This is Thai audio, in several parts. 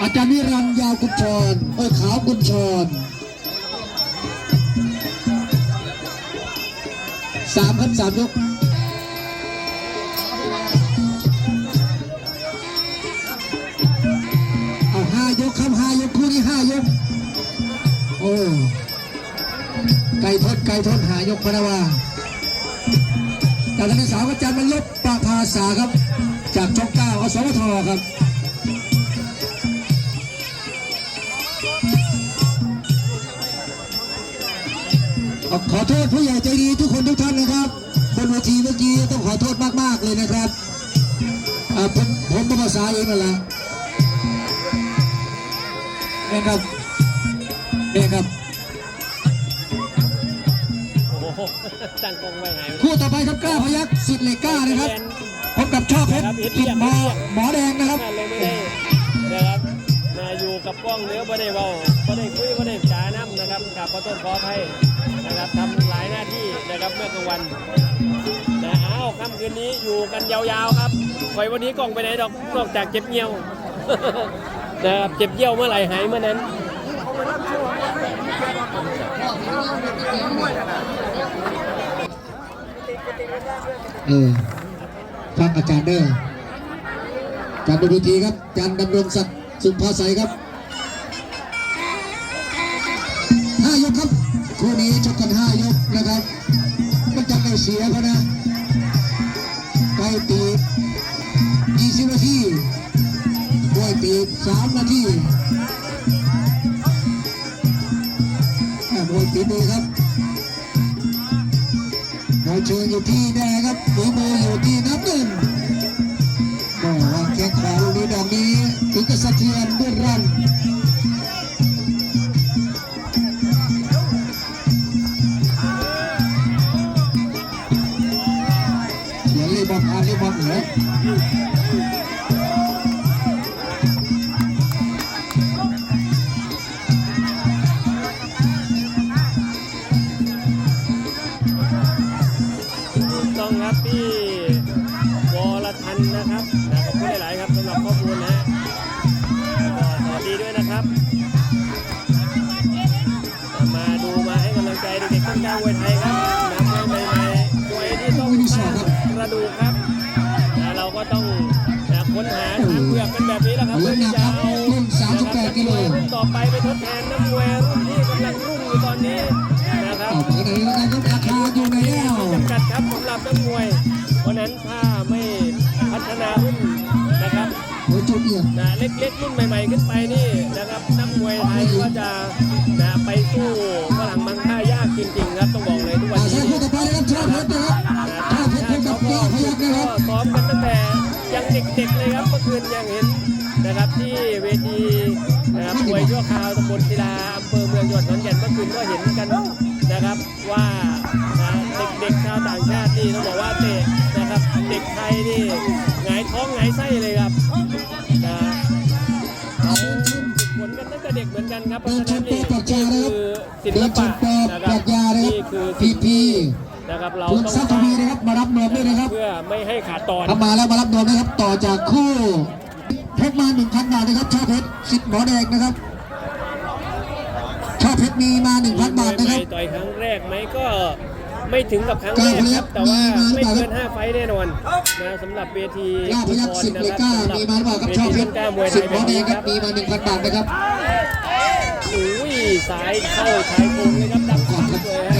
อาจารย์นิรันยาวกุญชรเออขาวกุญชรสามครับสามยกเอาห้ายกครับห้ายกคู่นี้ห้ายก โอ้ไก่ทอดไก่ทอดหายกพระนาวาจากทางที่สามอาจารย์บรรลบประภาษาครับ จากช่องเก้าอสมทครับ ขอโทษผู้ใหญ่ใจดีทุกคนทุกท่านนะครับบนเวทีเมื่อกี้ต้องขอโทษมากๆเลยนะครับอ่าผมผมเป็นภาษาเองนั่นแหละนี่ครับนี่ครับโอ้โหตั้งกล้องไว้หายคู่ต่อไปครับกล้าพยักสิทธิ์เหล็กกล้านะครับพบกับชอบเพชรติดหมอหมอแดงนะครับนั่นเลยไม่ได้นะครับมาอยู่กับกล้องเนื้อไม่ได้เบาไม่ได้คุยไม่ได้จาน้ำนะครับกับขอโทษขออภัย นะครับทำหลายหน้าที่นะครับเมื่อกลางวันนะเอาวค่ำคืนนี้อยู่กันยาวๆครับไว้วันนี้กล้องไปไหนดอกนอกจากเจ็บเงี้ยวนะครับเจ็บเยี่ยวเมื่อไหร่หายเมื่อนั้นเออฟังอาจารย์เด้ออาจารย์บนเวทีครับอาจารย์ดำรงศักดิ์สุภาษัยครับ คู่นี้ชกกันห้ายกนะครับมันจะไม่เสียเขานะไก่ตียี่สิบนาทีกล้วยตีสามนาทีแม่มวยตีมือครับมวยเชิงอยู่ที่แดงครับมือมืออยู่ที่น้ำเงินบอก็วาแข้งขวาลูกนี้ดอกนี้ ต้องครับพี่วรทันนะครับ เลือกเป็นแบบนี้แหละครับเพื่อที่จะเอานะครับนักมวยรุ่นต่อไปไปทดแทนนักมวยรุ่นที่กำลังรุ่งอยู่ตอนนี้นะครับเอาไปไหนแล้วกันครับราคาอยู่ในแล้วจำกัดครับสำหรับนักมวยเพราะฉะนั้นถ้าไม่พัฒนารุ่นนะครับโอ้ยจุดเอี่ยมนะเล็กๆรุ่นใหม่ ๆ ขึ้นไปนี่นะครับนักมวยไทยก็จะ ด็กๆเลยครับเมื่อคืนยังเห็นนะครับที่เวทีนะครับมวยชั่วคราวตำบลศิลาอำเภอเมืองจังหวัดขอนแก่นเมื่อคืนก็เห็นกันนะครับว่านะเด็กๆชาวต่างชาตินี่ต้องบอกว่าเตะนะครับเด็กไทยนี่หงายท้องหงายไส้เลยครับนะเขาฝึกฝนกันตั้งแต่เด็กเหมือนกันครับเพราะฉะนั้นนี่นี่คือศิลปะนะครับนี่คือพีสิ่งพีที่ นะครับเราคุณต้องซับทวีนะครับมารับนวมด้วยนะครับเพื่อไม่ให้ขาดตอนทำมาแล้วมารับนวมนะครับต่อจากคู่เพชรมา1,000บาทนะครับชอบเพชรสิทธิ์หมอแดงนะครับชอบเพชรมีมา1,000บาทนะครับ ต่อยครั้งแรกไหมก็ไม่ถึงกับครั้งแรกครับแต่ว่าไม่เกิน5ไฟต์แน่นอนนะสำหรับเวทีกล้าพยักสิทธิ์เลยกล้ามีมาหรือเปล่าครับชอบเพชรกล้ามวยไทสิทยธิ์หมแบอบแดนี้งคครัรับบมีมา1,000บาทนะครับอุ้ยสายเข้าชายโครงเลยครับดังก่อนสุครัดบเลยแต่ฮะ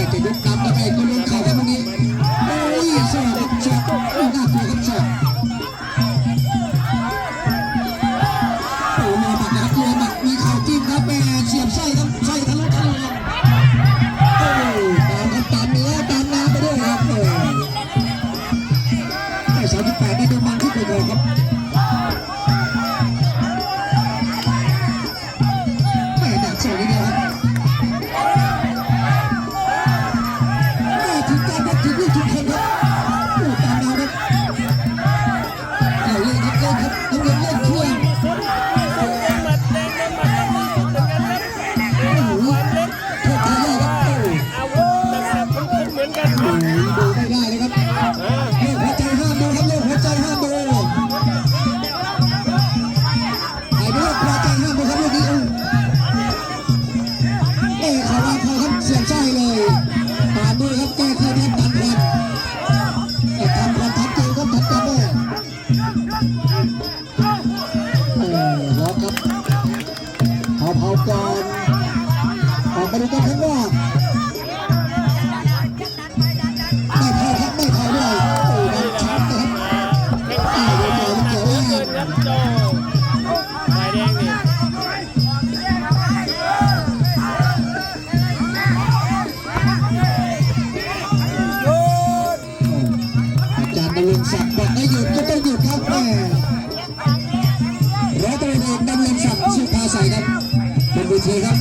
เวทีครับ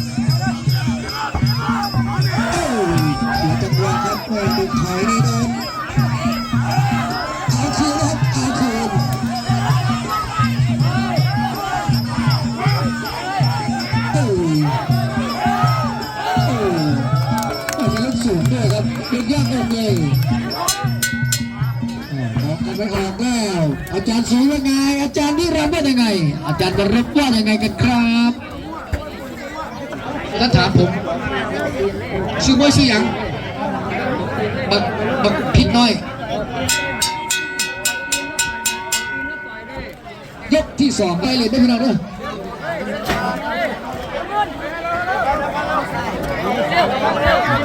โอ้ยเสียจังหวะครับแม่ดึงถอยนี่โดนเอาคืนครับเอาคืนโอ้ยโอ้ยอาจจะลุกสูงด้วยครับลุกยากอกเลยออกกันไปออกแล้วอาจารย์สีว่าไง อาจารย์นิรันดร์ว่ายังไง อาจารย์จะรับว่ายังไงกันครับ ถ้าถามผมชื่อว่าชื่อยังบักบักผิดน้อย ยกที่สองได้เลยได้พี่น้องเด้อ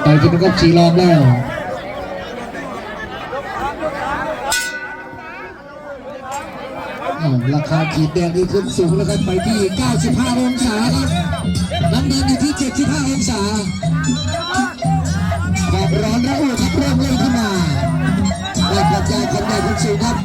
ไปกินกับสีรอบแล้ว ราคาขีดแดงที่ขึ้นสูงแล้วครับไปที่ 95 องศาครับน้ำเงินอยู่ที่ 75 องศาความร้อนระอุครับเริ่มเร่นขึ้นมาได้กระจายความใหญ่ขึ้นสูงครับ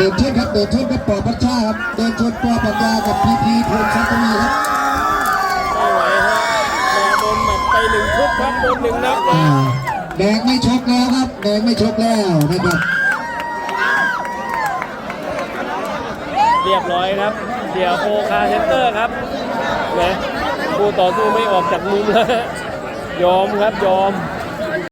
ปิดเดินชนครับเดินชนกับปอพัชชาครับเดินชนปอปัญญากับพีพีพงศ์ชัตวีครับไม่ไหวฮะรอโดนหมัดไปหนึ่งชุดครับโดนหนึ่งนับอ่าแดงไม่ชกแล้วครับแดงไม่ชกแล้วนะครับเรียบร้อยครับเดี๋ยวโคคาเซนเตอร์ครับแหมผู้ต่อสู้ไม่ออกจากมุมแล้วฮะยอมครับยอม